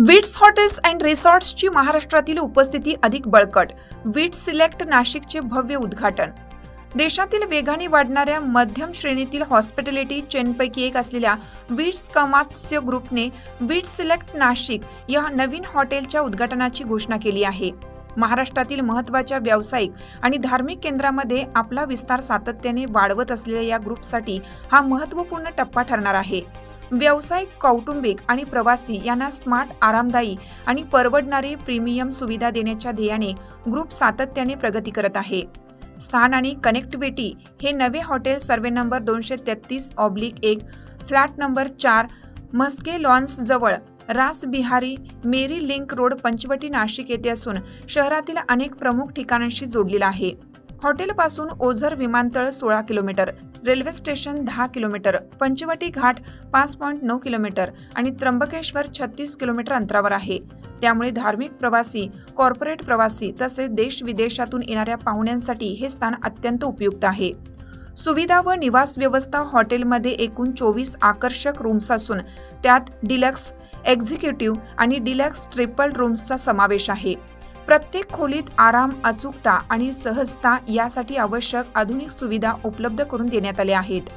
Wits hotels and रिसॉर्ट्सची महाराष्ट्रातील उपस्थिती अधिक बळकट. विट्स सिलेक्ट नाशिकचे भव्य उद्घाटन. देशातील वेगाने वाढणाऱ्या मध्यम श्रेणीतील हॉस्पिटॅलिटी चेनपैकी एक असलेल्या विट्स कमात्स्य ग्रुपने विट्स सिलेक्ट नाशिक या नवीन हॉटेलच्या उद्घाटनाची घोषणा केली आहे. महाराष्ट्रातील महत्त्वाच्या व्यावसायिक आणि धार्मिक केंद्रामध्ये आपला विस्तार सातत्याने वाढवत असलेल्या या ग्रुपसाठी हा महत्त्वपूर्ण टप्पा ठरणार आहे. व्यावसायिक कौटुंबिक आणि प्रवासी यांना स्मार्ट आरामदायी आणि परवडणारी प्रीमियम सुविधा देण्याच्या ध्येयाने ग्रुप सातत्याने प्रगती करत आहे. स्थान आणि कनेक्टिव्हिटी हे नवे हॉटेल सर्वे नंबर दोनशे तेहतीस ऑब्लिक एक फ्लॅट नंबर चार म्हस्के लॉन्स जवळ रास बिहारी मेरी लिंक रोड पंचवटी नाशिक येथे असून शहरातील अनेक प्रमुख ठिकाणांशी जोडलेला आहे. हॉटेलपासून ओझर विमानतळ सोळा किलोमीटर रेल्वे स्टेशन दहा किलोमीटर पंचवटी घाट पाच पॉईंट नऊ किलोमीटर आणि त्र्यंबकेश्वर छत्तीस किलोमीटर अंतरावर आहे. त्यामुळे धार्मिक प्रवासी कॉर्पोरेट प्रवासी तसेच देश विदेशातून येणाऱ्या पाहुण्यांसाठी हे स्थान अत्यंत उपयुक्त आहे. सुविधा व निवास व्यवस्था हॉटेलमध्ये एकूण चोवीस आकर्षक रूम्स असून त्यात डिलक्स एक्झिक्युटिव्ह आणि डिलक्स ट्रिपल रूम्सचा समावेश आहे. प्रत्येक खोलीत आराम अचूकता आणि सहजता यासाठी आवश्यक आधुनिक सुविधा उपलब्ध करून देण्यात आल्या आहेत.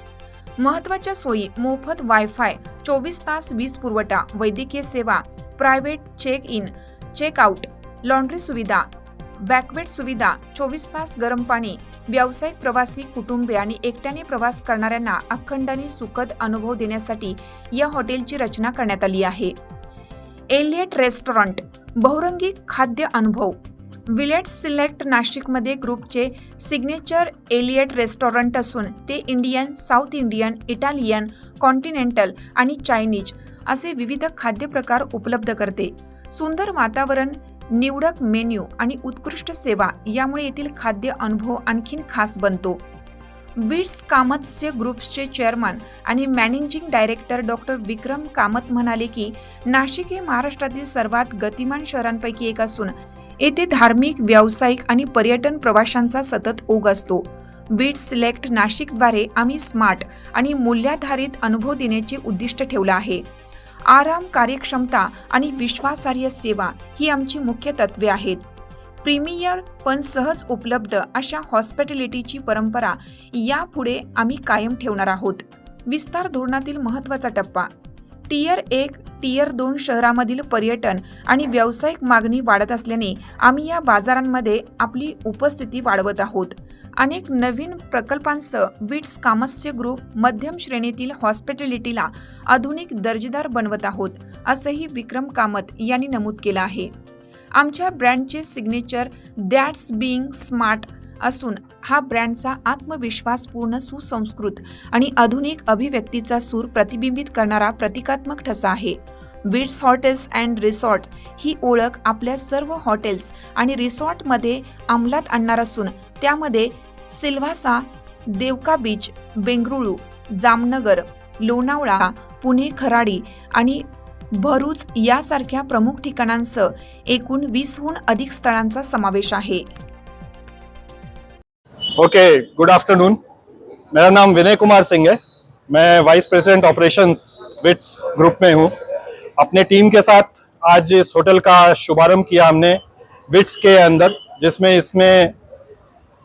महत्त्वाच्या सोयी मोफत वायफाय चोवीस तास वीज पुरवठा वैद्यकीय सेवा private check in check out laundry सुविधा बॅकवेट सुविधा चोवीस तास गरम पाणी व्यावसायिक प्रवासी कुटुंबे आणि एकट्याने प्रवास करणाऱ्यांना अखंडाने सुखद अनुभव देण्यासाठी या हॉटेलची रचना करण्यात आली आहे. एलियट रेस्टॉरंट बहुरंगी खाद्य अनुभव. विलेट सिलेक्ट नाशिकमध्ये ग्रुपचे सिग्नेचर एलियट रेस्टॉरंट असून ते Indian South Indian Italian continental आणि चायनीज असे विविध खाद्यप्रकार उपलब्ध करते. सुंदर वातावरण निवडक मेन्यू आणि उत्कृष्ट सेवा यामुळे येथील खाद्य अनुभव आणखीन खास बनतो. विट्स कामतचे ग्रुप्सचे चेअरमन आणि managing director doctor Vikram Kamat म्हणाले की नाशिक हे महाराष्ट्रातील सर्वात गतिमान शहरांपैकी एक असून येथे धार्मिक व्यावसायिक आणि पर्यटन प्रवाशांचा सतत ओघ असतो. बीट सिलेक्ट नाशिकद्वारे आम्ही स्मार्ट आणि मूल्याधारित अनुभव देण्याचे उद्दिष्ट ठेवलं आहे. आराम कार्यक्षमता आणि विश्वासार्ह सेवा ही आमची मुख्य तत्वे आहेत. प्रीमियर पण सहज उपलब्ध अशा हॉस्पिटॅलिटीची परंपरा यापुढे आम्ही कायम ठेवणार आहोत. विस्तार धोरणातील महत्त्वाचा टप्पा. टियर एक टियर दोन शहरामधील पर्यटन आणि व्यावसायिक मागणी वाढत असल्याने आम्ही या बाजारांमध्ये आपली उपस्थिती वाढवत आहोत. अनेक नवीन प्रकल्पांसह विट्स कामस्य ग्रुप मध्यम श्रेणीतील हॉस्पिटॅलिटीला आधुनिक दर्जेदार बनवत आहोत असंही विक्रम कामत यांनी नमूद केलं आहे. आमच्या ब्रँडचे सिग्नेचर दॅट्स बिईंग स्मार्ट असून हा ब्रँडचा आत्मविश्वासपूर्ण सुसंस्कृत आणि आधुनिक अभिव्यक्तीचा सूर प्रतिबिंबित करणारा प्रतिकात्मक ठसा आहे. विड्स हॉटेल्स अँड रिसॉर्ट ही ओळख आपल्या सर्व हॉटेल्स आणि रिसॉर्टमध्ये अंमलात आणणार असून त्यामध्ये सिल्व्हासा देवका बीच बेंगळुरू जामनगर लोणावळा पुणे खराडी आणि भरूच यासारख्या प्रमुख ठिकाणांसह एकूण वीसहून अधिक स्थळांचा समावेश आहे. ओके गुड आफ्टरनून मेरा नाम विनय कुमार सिंह है. मैं vice president operations VITS group में हूँ. अपने टीम के साथ आज इस होटल का शुभारंभ किया हमने विट्स के अंदर जिसमें इसमें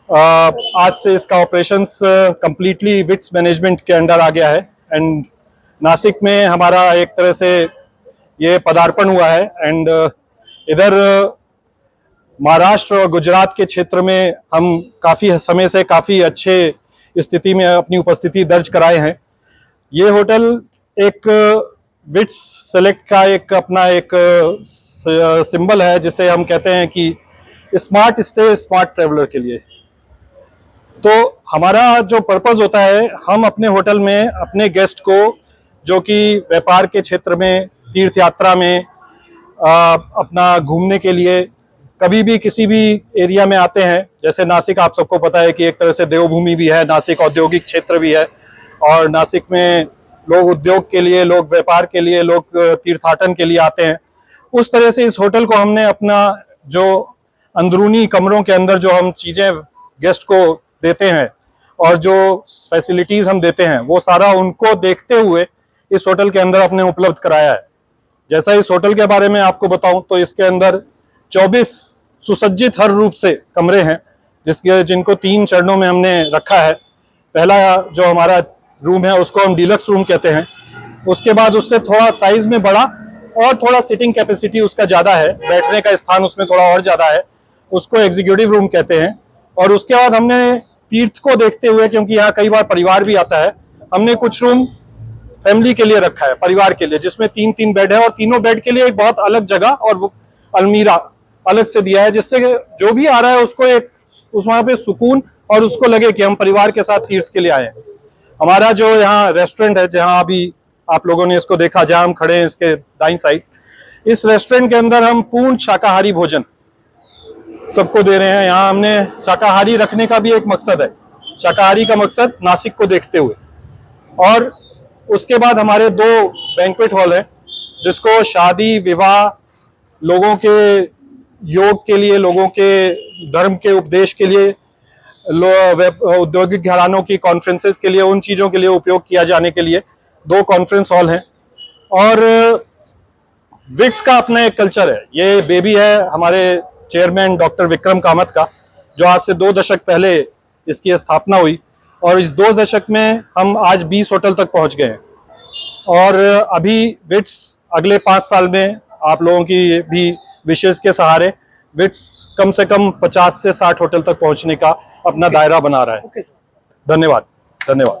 आज से इसका ऑपरेशंस कंप्लीटली विट्स मैनेजमेंट के अंडर आ गया है. एंड नासिक में हमारा एक तरह से ये पदार्पण हुआ है एंड इधर महाराष्ट्र और गुजरात के क्षेत्र में हम काफ़ी समय से काफ़ी अच्छे स्थिति में अपनी उपस्थिति दर्ज कराए हैं। ये होटल एक विट्स सेलेक्ट का एक अपना एक सिंबल है जिसे हम कहते हैं कि स्मार्ट स्टे, स्मार्ट ट्रेवलर के लिए। तो हमारा जो पर्पज़ होता है, हम अपने होटल में अपने गेस्ट को जो कि व्यापार के क्षेत्र में तीर्थ यात्रा में आ, अपना घूमने के लिए कभी भी किसी भी एरिया में आते हैं। जैसे नासिक आप सबको पता है कि एक तरह से देवभूमि भी है नासिक औद्योगिक क्षेत्र भी है और नासिक में लोग उद्योग के लिए लोग व्यापार के लिए लोग तीर्थाटन के लिए आते हैं। उस तरह से इस होटल को हमने अपना जो अंदरूनी कमरों के अंदर जो हम चीज़ें गेस्ट को देते हैं और जो फैसिलिटीज़ हम देते हैं वो सारा उनको देखते हुए इस होटल के अंदर अपने उपलब्ध कराया है। जैसा इस होटल के बारे में आपको बताऊँ तो इसके अंदर 24 सुसज्जित हर रूप से कमरे हैं, जिसके, जिनको तीन चरणों में हमने रखा है। पहला जो हमारा रूम है, उसको हम डीलक्स रूम कहते हैं। उसके बाद उससे थोड़ा साइज़ में बड़ा और थोड़ा सिटिंग कैपेसिटी उसका ज़्यादा है। बैठने का स्थान उसमें थोड़ा और ज़्यादा है। उसको एग्जीक्यूटिव रूम कहते हैं। और उसके बाद हमने तीर्थ को देखते हुए, क्योंकि यहाँ कई बार परिवार भी आता है, हमने कुछ रूम फैमिली के लिए रखा है, परिवार के लिए, जिसमें तीन तीन बेड है और तीनों बेड के लिए एक बहुत अलग जगह और वो अलमीरा अलग से दिया है, जिससे जो भी आ रहा है उसको एक, उस वहाँ पे सुकून और उसको लगे कि हम परिवार के साथ तीर्थ के लिए आए हैं। हमारा जो यहाँ रेस्टोरेंट है, जहाँ अभी आप लोगों ने इसको देखा, जहाँ हम खड़े हैं इसके दाई साइड, इस रेस्टोरेंट के अंदर हम पूर्ण शाकाहारी भोजन सबको दे रहे हैं। यहाँ हमने शाकाहारी रखने का भी एक मकसद है, शाकाहारी का मकसद नासिक को देखते हुए। और उसके बाद हमारे दो बैंक्वेट हॉल हैं, जिसको शादी, विवाह, लोगों के योग के लिए, लोगों के धर्म के उपदेश के लिए औद्योगिक घरानों की कॉन्फ्रेंसेस के लिए, उन चीज़ों के लिए उपयोग किया जाने के लिए दो कॉन्फ्रेंस हॉल हैं। और विक्स का अपना एक कल्चर है। ये बेबी है हमारे चेयरमैन डॉक्टर विक्रम कामत का, जो आज से दो दशक पहले इसकी स्थापना हुई। और इस दो दशक में हम आज 20 होटल तक पहुँच गए हैं। और अभी विट्स अगले पाँच साल में आप लोगों की भी विशेष के सहारे विट्स कम से कम 50 से 60 होटल तक पहुँचने का अपना दायरा बना रहा है। धन्यवाद धन्यवाद।